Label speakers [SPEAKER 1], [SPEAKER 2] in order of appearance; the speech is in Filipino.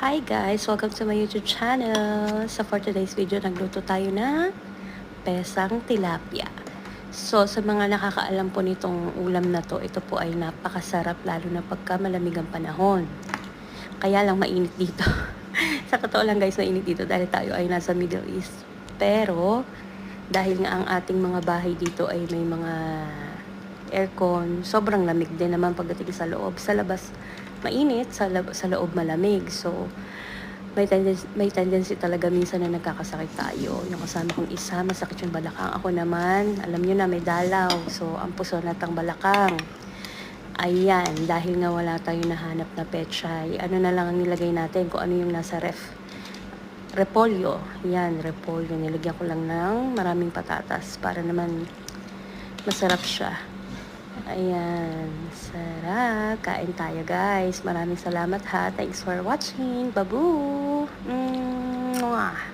[SPEAKER 1] Hi guys! Welcome to my YouTube channel. So for today's video, nagluto tayo na pesang tilapia. So sa mga nakakaalam po nitong ulam na to, ito po ay napakasarap lalo na pagka malamig ang panahon. Kaya lang mainit dito. sa totoo lang guys, mainit dito dahil tayo ay nasa Middle East. Pero dahil nga ang ating mga bahay dito ay may mga aircon, sobrang lamig din naman pagdating sa loob. Sa labas, mainit, sa, lab- sa loob malamig. So, may tendency, may tendency talaga minsan na nagkakasakit tayo. Yung kasama kong isa, masakit yung balakang. Ako naman, alam nyo na, may dalaw. So, ang puso natang balakang. Ayan, dahil nga wala tayong nahanap na pechay, ano na lang ang nilagay natin kung ano yung nasa ref. Repolyo. Yan, repolyo. Nilagyan ko lang ng maraming patatas para naman masarap siya. Ayan, sarap. Kain tayo guys. Maraming salamat ha. Thanks for watching. Babu! Mwah!